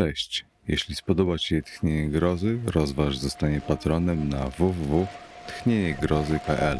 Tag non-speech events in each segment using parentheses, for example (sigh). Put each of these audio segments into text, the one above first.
Cześć. Jeśli spodoba Ci się Tchnienie Grozy, rozważ zostanie patronem na www.tchnieniegrozy.pl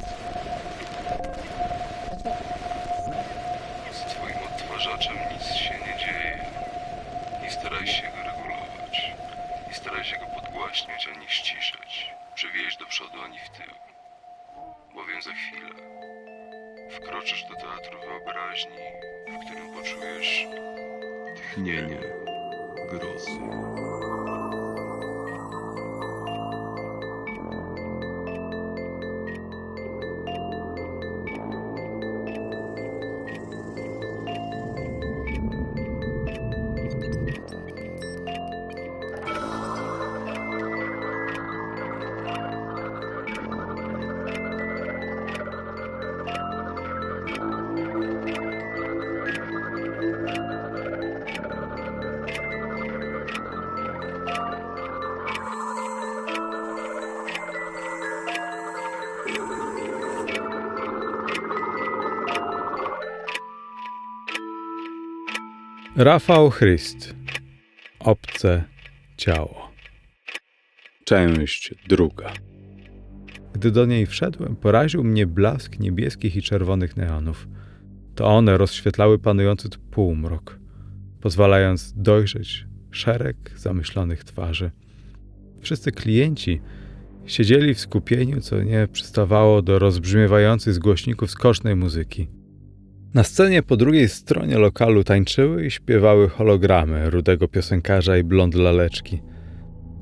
Rafał Chryst. Obce ciało. Część druga. Gdy do niej wszedłem, poraził mnie blask niebieskich i czerwonych neonów. To one rozświetlały panujący tu półmrok, pozwalając dojrzeć szereg zamyślonych twarzy. Wszyscy klienci siedzieli w skupieniu, co nie przystawało do rozbrzmiewających z głośników skocznej muzyki. Na scenie po drugiej stronie lokalu tańczyły i śpiewały hologramy rudego piosenkarza i blond laleczki.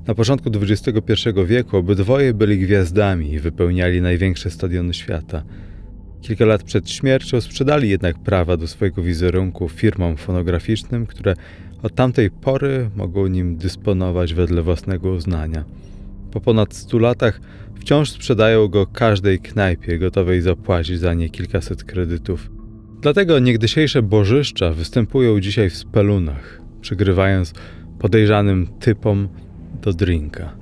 Na początku XXI wieku obydwoje byli gwiazdami i wypełniali największe stadiony świata. Kilka lat przed śmiercią sprzedali jednak prawa do swojego wizerunku firmom fonograficznym, które od tamtej pory mogą nim dysponować wedle własnego uznania. Po ponad stu latach wciąż sprzedają go każdej knajpie gotowej zapłacić za nie kilkaset kredytów. Dlatego niegdysiejsze bożyszcza występują dzisiaj w spelunach, przygrywając podejrzanym typom do drinka.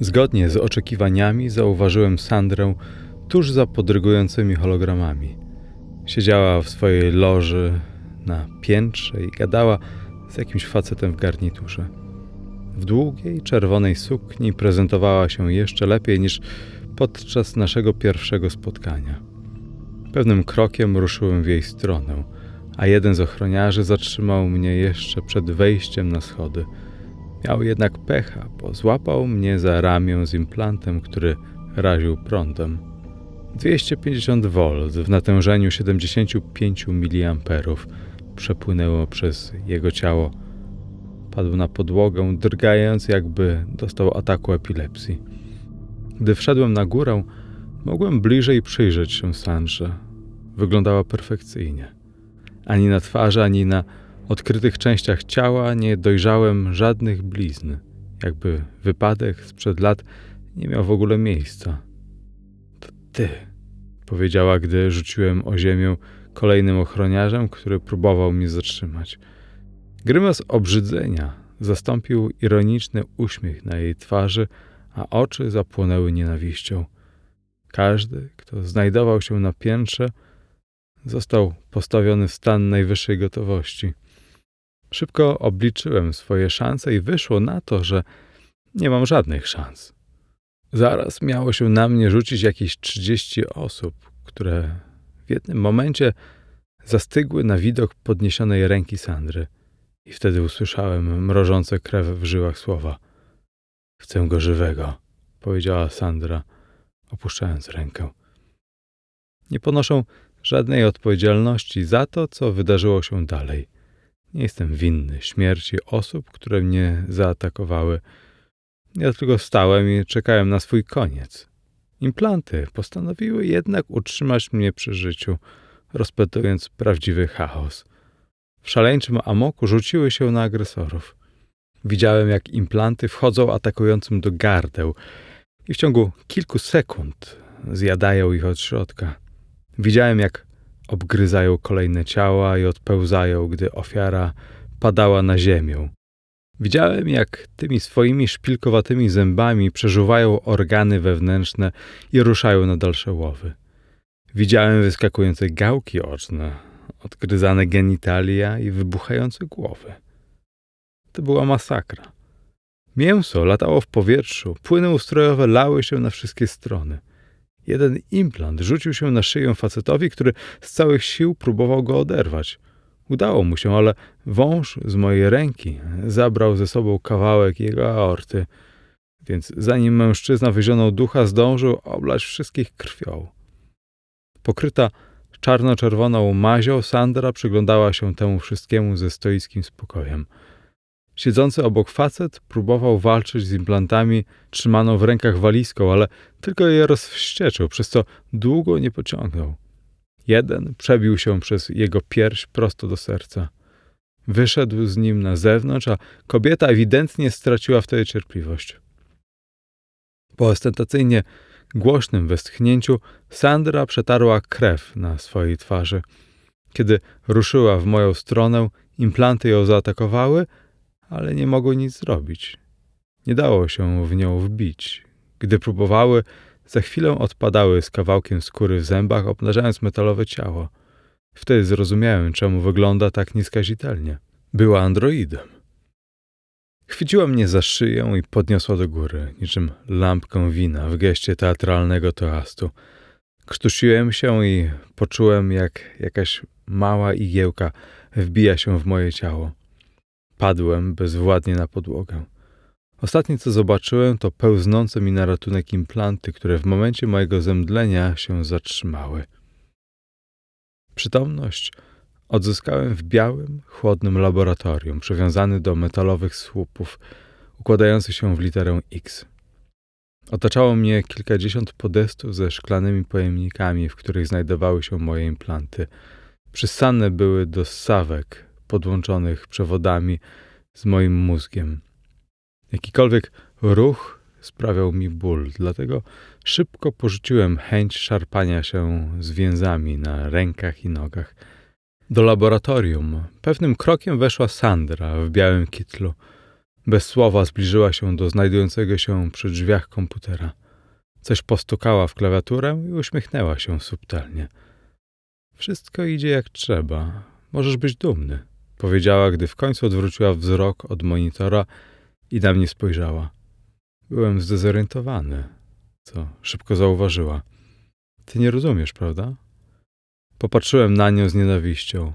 Zgodnie z oczekiwaniami zauważyłem Sandrę tuż za podrygującymi hologramami. Siedziała w swojej loży na piętrze i gadała z jakimś facetem w garniturze. W długiej, czerwonej sukni prezentowała się jeszcze lepiej niż podczas naszego pierwszego spotkania. Pewnym krokiem ruszyłem w jej stronę, a jeden z ochroniarzy zatrzymał mnie jeszcze przed wejściem na schody. Miał jednak pecha, bo złapał mnie za ramię z implantem, który raził prądem. 250 V w natężeniu 75 mA przepłynęło przez jego ciało. Padł na podłogę, drgając, jakby dostał ataku epilepsji. Gdy wszedłem na górę, mogłem bliżej przyjrzeć się Sandrze. Wyglądała perfekcyjnie. Ani na twarzy, ani na odkrytych częściach ciała nie dojrzałem żadnych blizn, jakby wypadek sprzed lat nie miał w ogóle miejsca. To ty, powiedziała, gdy rzuciłem o ziemię kolejnym ochroniarzem, który próbował mnie zatrzymać. Grymas obrzydzenia zastąpił ironiczny uśmiech na jej twarzy, a oczy zapłonęły nienawiścią. Każdy, kto znajdował się na piętrze, został postawiony w stan najwyższej gotowości. Szybko obliczyłem swoje szanse i wyszło na to, że nie mam żadnych szans. Zaraz miało się na mnie rzucić jakieś trzydzieści osób, które w jednym momencie zastygły na widok podniesionej ręki Sandry. I wtedy usłyszałem mrożące krew w żyłach słowa. Chcę go żywego, powiedziała Sandra, opuszczając rękę. Nie ponoszą żadnej odpowiedzialności za to, co wydarzyło się dalej. Nie jestem winny śmierci osób, które mnie zaatakowały. Ja tylko stałem i czekałem na swój koniec. Implanty postanowiły jednak utrzymać mnie przy życiu, rozpętując prawdziwy chaos. W szaleńczym amoku rzuciły się na agresorów. Widziałem, jak implanty wchodzą atakującym do gardeł i w ciągu kilku sekund zjadają ich od środka. Widziałem, jak obgryzają kolejne ciała i odpełzają, gdy ofiara padała na ziemię. Widziałem, jak tymi swoimi szpilkowatymi zębami przeżuwają organy wewnętrzne i ruszają na dalsze łowy. Widziałem wyskakujące gałki oczne, odgryzane genitalia i wybuchające głowy. To była masakra. Mięso latało w powietrzu, płyny ustrojowe lały się na wszystkie strony. Jeden implant rzucił się na szyję facetowi, który z całych sił próbował go oderwać. Udało mu się, ale wąż z mojej ręki zabrał ze sobą kawałek jego aorty, więc zanim mężczyzna wyzionął ducha, zdążył oblać wszystkich krwią. Pokryta czarno-czerwoną mazią, Sandra przyglądała się temu wszystkiemu ze stoickim spokojem. Siedzący obok facet próbował walczyć z implantami trzymaną w rękach walizką, ale tylko je rozwścieczył, przez co długo nie pociągnął. Jeden przebił się przez jego pierś prosto do serca. Wyszedł z nim na zewnątrz, a kobieta ewidentnie straciła wtedy cierpliwość. Po ostentacyjnie głośnym westchnięciu Sandra przetarła krew na swojej twarzy. Kiedy ruszyła w moją stronę, implanty ją zaatakowały, ale nie mogły nic zrobić. Nie dało się w nią wbić. Gdy próbowały, za chwilę odpadały z kawałkiem skóry w zębach, obnażając metalowe ciało. Wtedy zrozumiałem, czemu wygląda tak nieskazitelnie. Była androidem. Chwyciła mnie za szyję i podniosła do góry, niczym lampkę wina w geście teatralnego toastu. Krztusiłem się i poczułem, jak jakaś mała igiełka wbija się w moje ciało. Padłem bezwładnie na podłogę. Ostatnie, co zobaczyłem, to pełznące mi na ratunek implanty, które w momencie mojego zemdlenia się zatrzymały. Przytomność odzyskałem w białym, chłodnym laboratorium, przywiązany do metalowych słupów, układających się w literę X. Otaczało mnie kilkadziesiąt podestów ze szklanymi pojemnikami, w których znajdowały się moje implanty. Przysane były do ssawek podłączonych przewodami z moim mózgiem. Jakikolwiek ruch sprawiał mi ból, dlatego szybko porzuciłem chęć szarpania się z więzami na rękach i nogach. Do laboratorium pewnym krokiem weszła Sandra w białym kitlu. Bez słowa zbliżyła się do znajdującego się przy drzwiach komputera. Coś postukała w klawiaturę i uśmiechnęła się subtelnie. Wszystko idzie jak trzeba. Możesz być dumny, powiedziała, gdy w końcu odwróciła wzrok od monitora i na mnie spojrzała. Byłem zdezorientowany, co szybko zauważyła. Ty nie rozumiesz, prawda? Popatrzyłem na nią z nienawiścią.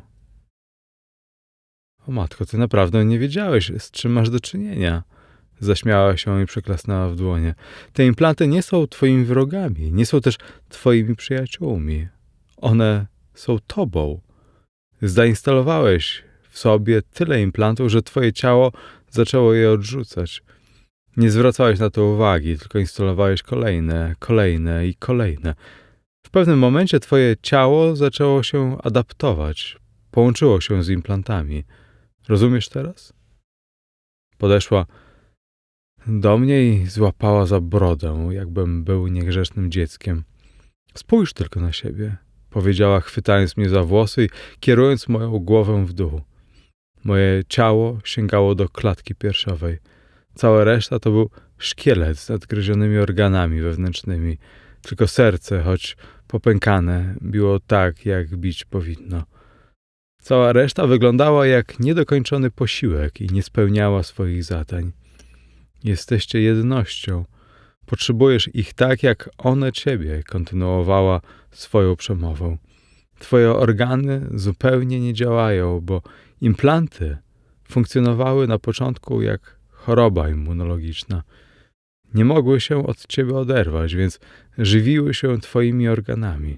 O matko, ty naprawdę nie wiedziałeś, z czym masz do czynienia. Zaśmiała się i przyklasnęła w dłonie. Te implanty nie są twoimi wrogami, nie są też twoimi przyjaciółmi. One są tobą. Zainstalowałeś w sobie tyle implantów, że twoje ciało zaczęło je odrzucać. Nie zwracałeś na to uwagi, tylko instalowałeś kolejne, kolejne i kolejne. W pewnym momencie twoje ciało zaczęło się adaptować, połączyło się z implantami. Rozumiesz teraz? Podeszła do mnie i złapała za brodę, jakbym był niegrzecznym dzieckiem. Spójrz tylko na siebie, powiedziała, chwytając mnie za włosy i kierując moją głowę w dół. Moje ciało sięgało do klatki piersiowej. Cała reszta to był szkielet z nadgryzionymi organami wewnętrznymi. Tylko serce, choć popękane, biło tak, jak bić powinno. Cała reszta wyglądała jak niedokończony posiłek i nie spełniała swoich zadań. Jesteście jednością. Potrzebujesz ich tak, jak one ciebie, kontynuowała swoją przemową. Twoje organy zupełnie nie działają, bo implanty funkcjonowały na początku jak choroba immunologiczna. Nie mogły się od ciebie oderwać, więc żywiły się twoimi organami.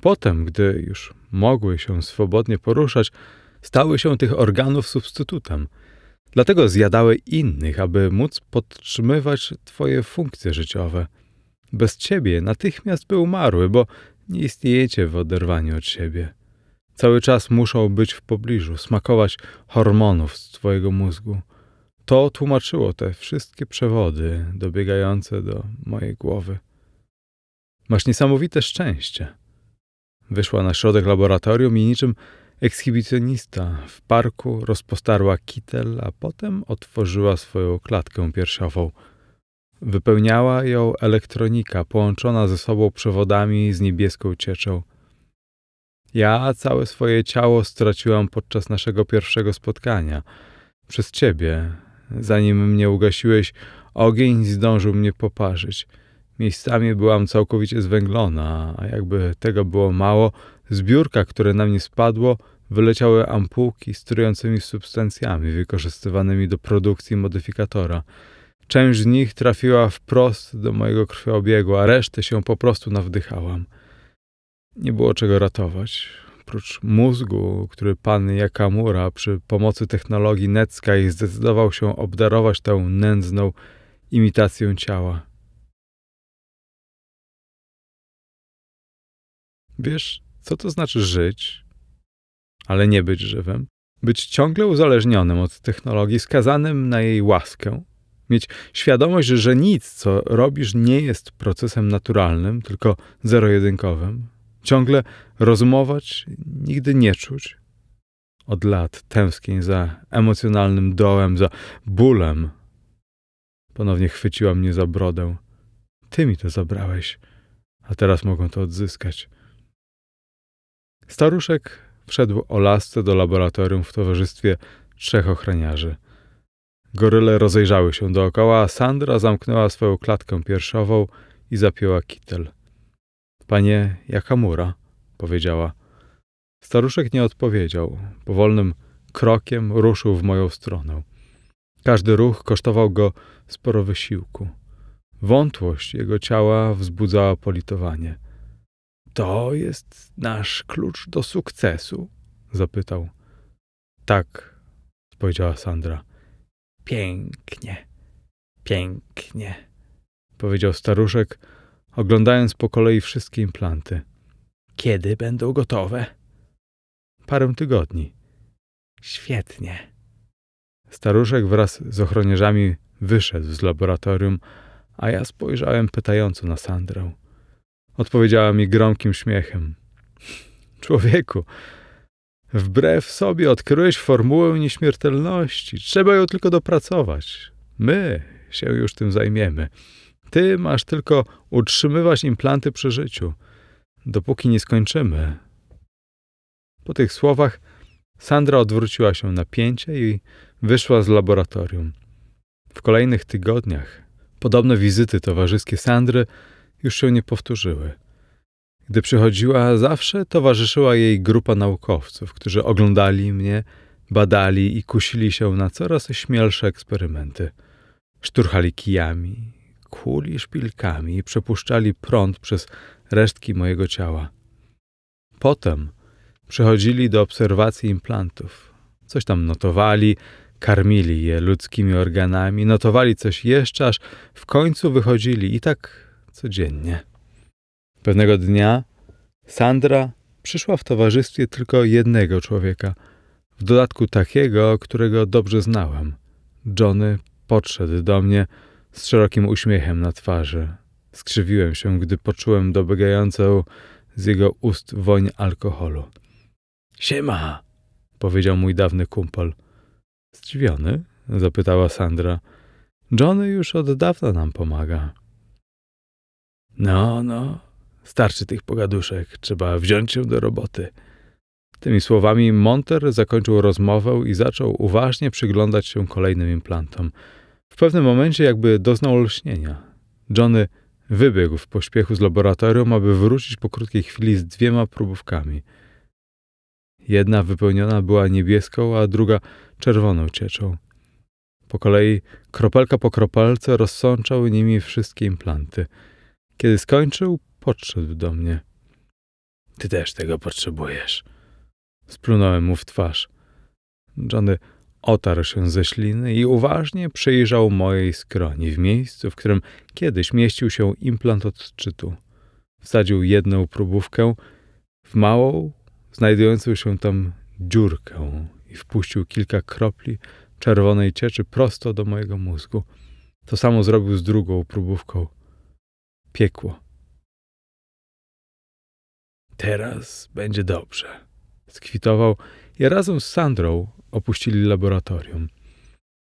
Potem, gdy już mogły się swobodnie poruszać, stały się tych organów substytutem. Dlatego zjadały innych, aby móc podtrzymywać twoje funkcje życiowe. Bez ciebie natychmiast by umarły, bo nie istniejecie w oderwaniu od siebie. Cały czas muszą być w pobliżu, smakować hormonów z twojego mózgu. To tłumaczyło te wszystkie przewody dobiegające do mojej głowy. Masz niesamowite szczęście. Wyszła na środek laboratorium i niczym ekshibicjonista w parku rozpostarła kitel, a potem otworzyła swoją klatkę piersiową. Wypełniała ją elektronika połączona ze sobą przewodami z niebieską cieczą. Ja całe swoje ciało straciłam podczas naszego pierwszego spotkania – Przez ciebie. Zanim mnie ugasiłeś, ogień zdążył mnie poparzyć. Miejscami byłam całkowicie zwęglona, a jakby tego było mało, z biurka, które na mnie spadło, wyleciały ampułki z trującymi substancjami wykorzystywanymi do produkcji modyfikatora. Część z nich trafiła wprost do mojego krwiobiegu, a resztę się po prostu nawdychałam. Nie było czego ratować. Prócz mózgu, który pan Yakamura przy pomocy technologii Netsky zdecydował się obdarować tę nędzną imitacją ciała. Wiesz, co to znaczy żyć, ale nie być żywym? Być ciągle uzależnionym od technologii, skazanym na jej łaskę, mieć świadomość, że nic, co robisz, nie jest procesem naturalnym, tylko zero-jedynkowym, ciągle rozumować, nigdy nie czuć. Od lat tęsknię za emocjonalnym dołem, za bólem. Ponownie chwyciła mnie za brodę. Ty mi to zabrałeś, a teraz mogą to odzyskać. Staruszek wszedł o lasce do laboratorium w towarzystwie trzech ochroniarzy. Goryle rozejrzały się dookoła, a Sandra zamknęła swoją klatkę piersiową i zapięła kitel. Panie Jakamura, powiedziała. Staruszek nie odpowiedział. Powolnym krokiem ruszył w moją stronę. Każdy ruch kosztował go sporo wysiłku. Wątłość jego ciała wzbudzała politowanie. To jest nasz klucz do sukcesu? zapytał. Tak, powiedziała Sandra. Pięknie, pięknie, powiedział staruszek, oglądając po kolei wszystkie implanty. Kiedy będą gotowe? Parę tygodni. Świetnie. Staruszek wraz z ochroniarzami wyszedł z laboratorium, a ja spojrzałem pytająco na Sandrę. Odpowiedziała mi gromkim śmiechem. (laughs) Człowieku, wbrew sobie odkryłeś formułę nieśmiertelności. Trzeba ją tylko dopracować. My się już tym zajmiemy. Ty masz tylko utrzymywać implanty przy życiu, dopóki nie skończymy. Po tych słowach Sandra odwróciła się na pięcie i wyszła z laboratorium. W kolejnych tygodniach podobne wizyty towarzyskie Sandry już się nie powtórzyły. Gdy przychodziła, zawsze towarzyszyła jej grupa naukowców, którzy oglądali mnie, badali i kusili się na coraz śmielsze eksperymenty. Szturchali kijami, kuli szpilkami i przepuszczali prąd przez resztki mojego ciała. Potem przychodzili do obserwacji implantów. Coś tam notowali, karmili je ludzkimi organami, notowali coś jeszcze, aż w końcu wychodzili i tak codziennie. Pewnego dnia Sandra przyszła w towarzystwie tylko jednego człowieka, w dodatku takiego, którego dobrze znałem. Johnny podszedł do mnie z szerokim uśmiechem na twarzy. Skrzywiłem się, gdy poczułem dobiegającą z jego ust woń alkoholu. Siema, powiedział mój dawny kumpel. Zdziwiony? zapytała Sandra. Johnny już od dawna nam pomaga. No, no, starczy tych pogaduszek, trzeba wziąć się do roboty. Tymi słowami Monter zakończył rozmowę i zaczął uważnie przyglądać się kolejnym implantom. W pewnym momencie jakby doznał lśnienia. Johnny wybiegł w pośpiechu z laboratorium, aby wrócić po krótkiej chwili z dwiema próbówkami. Jedna wypełniona była niebieską, a druga czerwoną cieczą. Po kolei, kropelka po kropelce, rozsączał nimi wszystkie implanty. Kiedy skończył, podszedł do mnie. Ty też tego potrzebujesz. Splunąłem mu w twarz. Johnny otarł się ze śliny i uważnie przyjrzał mojej skroni w miejscu, w którym kiedyś mieścił się implant odczytu. Wsadził jedną próbówkę w małą, znajdującą się tam dziurkę i wpuścił kilka kropli czerwonej cieczy prosto do mojego mózgu. To samo zrobił z drugą próbówką. Piekło. Teraz będzie dobrze. Skwitował i razem z Sandrą opuścili laboratorium.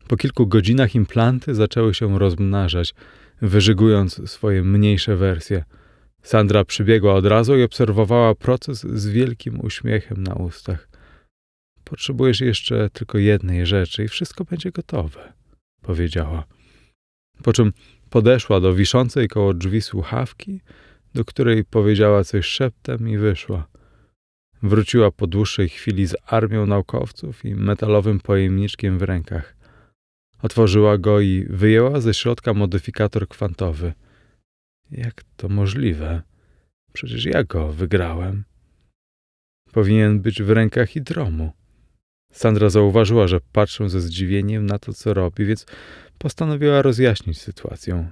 Po kilku godzinach implanty zaczęły się rozmnażać, wyżygując swoje mniejsze wersje. Sandra przybiegła od razu i obserwowała proces z wielkim uśmiechem na ustach. Potrzebujesz jeszcze tylko jednej rzeczy i wszystko będzie gotowe, powiedziała. Po czym podeszła do wiszącej koło drzwi słuchawki, do której powiedziała coś szeptem i wyszła. Wróciła po dłuższej chwili z armią naukowców i metalowym pojemniczkiem w rękach. Otworzyła go i wyjęła ze środka modyfikator kwantowy. Jak to możliwe? Przecież ja go wygrałem. Powinien być w rękach Hidromu. Sandra zauważyła, że patrzą ze zdziwieniem na to, co robi, więc postanowiła rozjaśnić sytuację.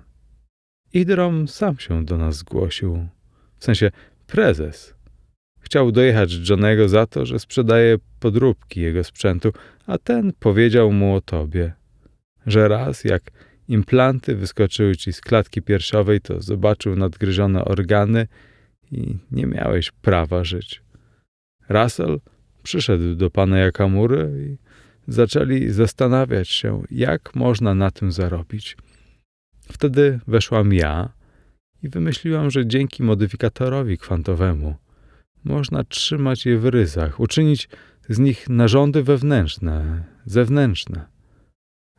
Idrom sam się do nas zgłosił. W sensie prezes. Chciał dojechać Johnego za to, że sprzedaje podróbki jego sprzętu, a ten powiedział mu o tobie. Że raz, jak implanty wyskoczyły ci z klatki piersiowej, to zobaczył nadgryzione organy i nie miałeś prawa żyć. Russell przyszedł do pana Jakamury i zaczęli zastanawiać się, jak można na tym zarobić. Wtedy weszłam ja i wymyśliłam, że dzięki modyfikatorowi kwantowemu można trzymać je w ryzach, uczynić z nich narządy wewnętrzne, zewnętrzne.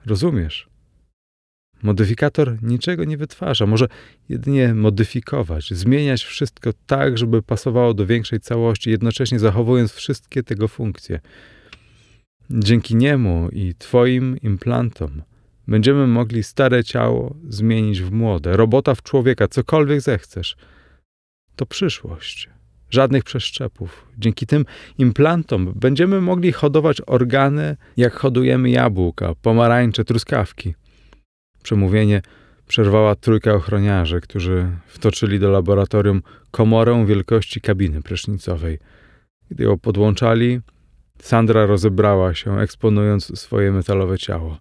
Rozumiesz? Modyfikator niczego nie wytwarza, może jedynie modyfikować, zmieniać wszystko tak, żeby pasowało do większej całości, jednocześnie zachowując wszystkie tego funkcje. Dzięki niemu i Twoim implantom będziemy mogli stare ciało zmienić w młode, robota w człowieka, cokolwiek zechcesz. To przyszłość. Żadnych przeszczepów. Dzięki tym implantom będziemy mogli hodować organy, jak hodujemy jabłka, pomarańcze, truskawki. Przemówienie przerwała trójka ochroniarzy, którzy wtoczyli do laboratorium komorę wielkości kabiny prysznicowej. Gdy ją podłączali, Sandra rozebrała się, eksponując swoje metalowe ciało.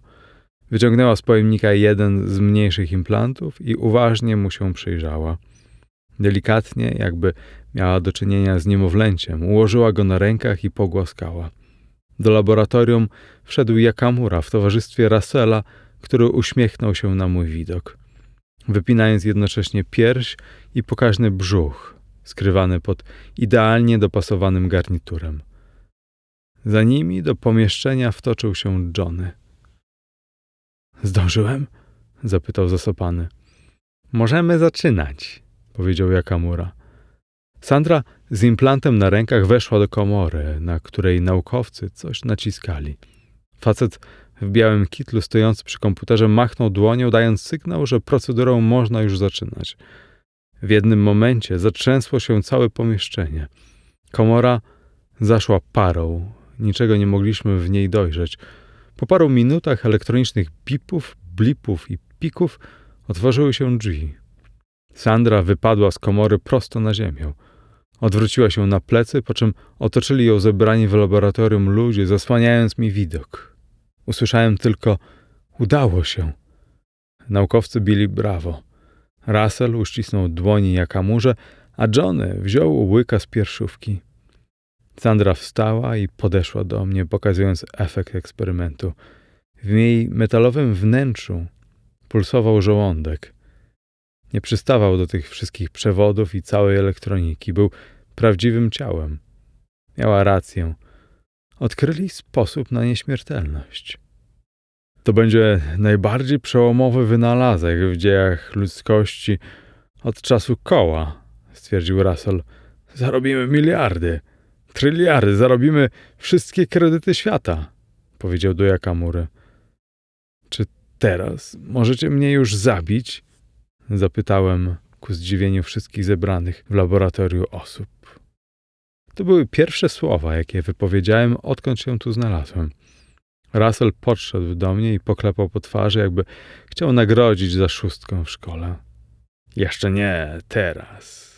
Wyciągnęła z pojemnika jeden z mniejszych implantów i uważnie mu się przyjrzała. Delikatnie, jakby miała do czynienia z niemowlęciem, ułożyła go na rękach i pogłaskała. Do laboratorium wszedł Jakamura w towarzystwie Russella, który uśmiechnął się na mój widok, wypinając jednocześnie pierś i pokaźny brzuch, skrywany pod idealnie dopasowanym garniturem. Za nimi do pomieszczenia wtoczył się Johnny. Zdążyłem? zapytał zasopany. Możemy zaczynać, powiedział Jakamura. Sandra z implantem na rękach weszła do komory, na której naukowcy coś naciskali. Facet w białym kitlu stojący przy komputerze machnął dłonią, dając sygnał, że procedurę można już zaczynać. W jednym momencie zatrzęsło się całe pomieszczenie. Komora zaszła parą. Niczego nie mogliśmy w niej dojrzeć. Po paru minutach elektronicznych bipów, blipów i pików otworzyły się drzwi. Sandra wypadła z komory prosto na ziemię. Odwróciła się na plecy, po czym otoczyli ją zebrani w laboratorium ludzie, zasłaniając mi widok. Usłyszałem tylko: Udało się. Naukowcy bili brawo. Russell uścisnął dłoni Jakamurze, a Johnny wziął łyka z pierszówki. Sandra wstała i podeszła do mnie, pokazując efekt eksperymentu. W jej metalowym wnętrzu pulsował żołądek. Nie przystawał do tych wszystkich przewodów i całej elektroniki. Był prawdziwym ciałem. Miała rację. Odkryli sposób na nieśmiertelność. To będzie najbardziej przełomowy wynalazek w dziejach ludzkości od czasu koła, stwierdził Russell. Zarobimy miliardy, tryliardy, zarobimy wszystkie kredyty świata, powiedział do Jakamury. Czy teraz możecie mnie już zabić? Zapytałem ku zdziwieniu wszystkich zebranych w laboratorium osób. To były pierwsze słowa, jakie wypowiedziałem, odkąd się tu znalazłem. Russell podszedł do mnie i poklepał po twarzy, jakby chciał nagrodzić za szóstką w szkole. Jeszcze nie teraz.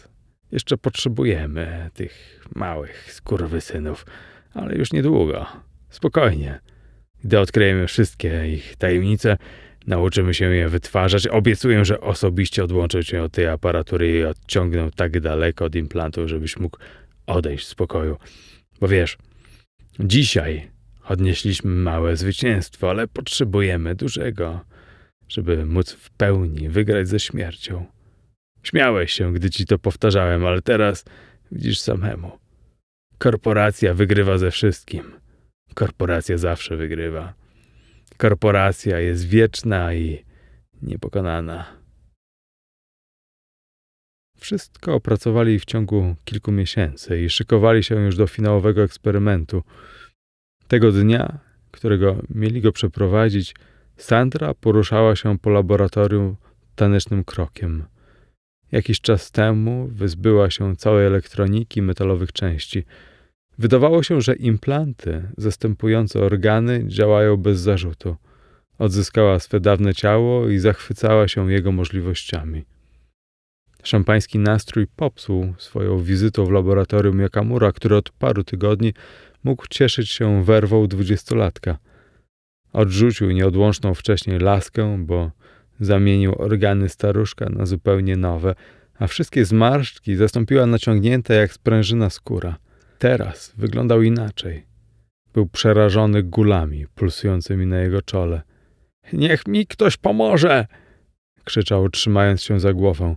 Jeszcze potrzebujemy tych małych skurwysynów, ale już niedługo. Spokojnie. Gdy odkryjemy wszystkie ich tajemnice, nauczymy się je wytwarzać. Obiecuję, że osobiście odłączę cię od tej aparatury i odciągnę tak daleko od implantu, żebyś mógł odejść z pokoju. Bo wiesz, dzisiaj odnieśliśmy małe zwycięstwo, ale potrzebujemy dużego, żeby móc w pełni wygrać ze śmiercią. Śmiałeś się, gdy ci to powtarzałem, ale teraz widzisz samemu. Korporacja wygrywa ze wszystkim. Korporacja zawsze wygrywa. Korporacja jest wieczna i niepokonana. Wszystko opracowali w ciągu kilku miesięcy i szykowali się już do finałowego eksperymentu. Tego dnia, którego mieli go przeprowadzić, Sandra poruszała się po laboratorium tanecznym krokiem. Jakiś czas temu wyzbyła się całej elektroniki i metalowych części. Wydawało się, że implanty zastępujące organy działają bez zarzutu. Odzyskała swe dawne ciało i zachwycała się jego możliwościami. Szampański nastrój popsuł swoją wizytą w laboratorium Jakamura, który od paru tygodni mógł cieszyć się werwą dwudziestolatka. Odrzucił nieodłączną wcześniej laskę, bo zamienił organy staruszka na zupełnie nowe, a wszystkie zmarszczki zastąpiła naciągnięta jak sprężyna skóra. Teraz wyglądał inaczej. Był przerażony gulami pulsującymi na jego czole. Niech mi ktoś pomoże! krzyczał, trzymając się za głowę.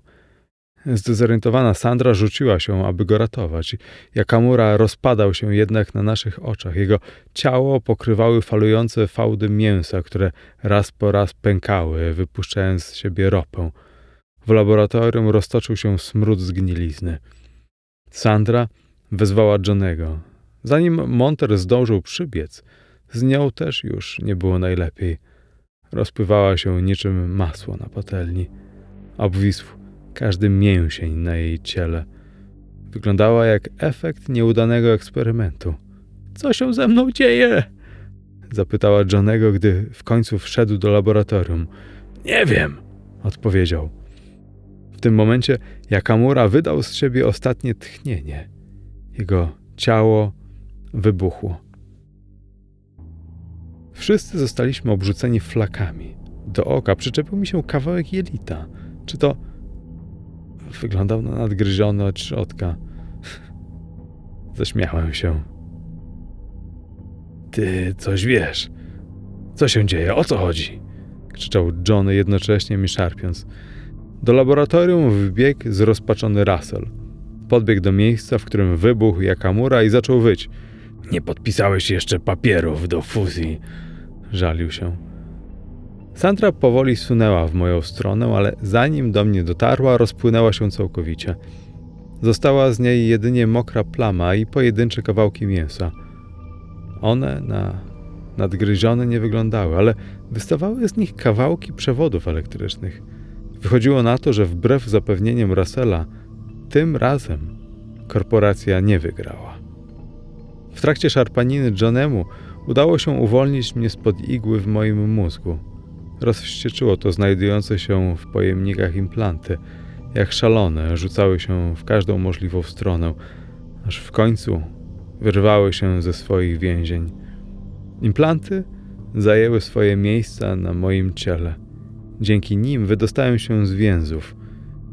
Zdezorientowana Sandra rzuciła się, aby go ratować. Jakamura rozpadał się jednak na naszych oczach. Jego ciało pokrywały falujące fałdy mięsa, które raz po raz pękały, wypuszczając z siebie ropę. W laboratorium roztoczył się smród zgnilizny. Sandra wezwała Johnego. Zanim Monter zdążył przybiec, z nią też już nie było najlepiej. Rozpływała się niczym masło na patelni. Obwisł każdy mięsień na jej ciele. Wyglądała jak efekt nieudanego eksperymentu. Co się ze mną dzieje? Zapytała Johnego, gdy w końcu wszedł do laboratorium. Nie wiem, odpowiedział. W tym momencie Jakamura wydał z siebie ostatnie tchnienie. Jego ciało wybuchło. Wszyscy zostaliśmy obrzuceni flakami. Do oka przyczepił mi się kawałek jelita. Czy to wyglądał na nadgryziony od środka? Zaśmiałem się. Ty coś wiesz. Co się dzieje? O co chodzi? krzyczał Johnny jednocześnie mi szarpiąc. Do laboratorium wbiegł zrozpaczony Russell. Podbiegł do miejsca, w którym wybuchł Jakamura i zaczął wyć. Nie podpisałeś jeszcze papierów do fuzji. Żalił się. Sandra powoli sunęła w moją stronę, ale zanim do mnie dotarła, rozpłynęła się całkowicie. Została z niej jedynie mokra plama i pojedyncze kawałki mięsa. One na nadgryzione nie wyglądały, ale wystawały z nich kawałki przewodów elektrycznych. Wychodziło na to, że wbrew zapewnieniom Russella, tym razem korporacja nie wygrała. W trakcie szarpaniny Johnemu udało się uwolnić mnie spod igły w moim mózgu. Rozwścieczyło to znajdujące się w pojemnikach implanty. Jak szalone rzucały się w każdą możliwą stronę, aż w końcu wyrwały się ze swoich więzień. Implanty zajęły swoje miejsca na moim ciele. Dzięki nim wydostałem się z więzów.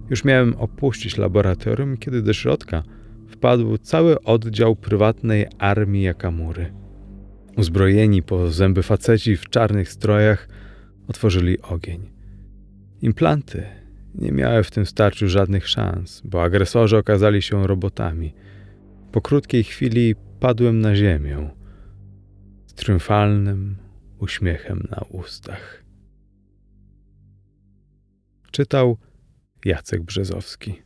Już miałem opuścić laboratorium, kiedy do środka wpadł cały oddział prywatnej armii Jakamury. Uzbrojeni po zęby faceci w czarnych strojach otworzyli ogień. Implanty nie miały w tym starciu żadnych szans, bo agresorzy okazali się robotami. Po krótkiej chwili padłem na ziemię z triumfalnym uśmiechem na ustach. Czytał Jacek Brzezowski.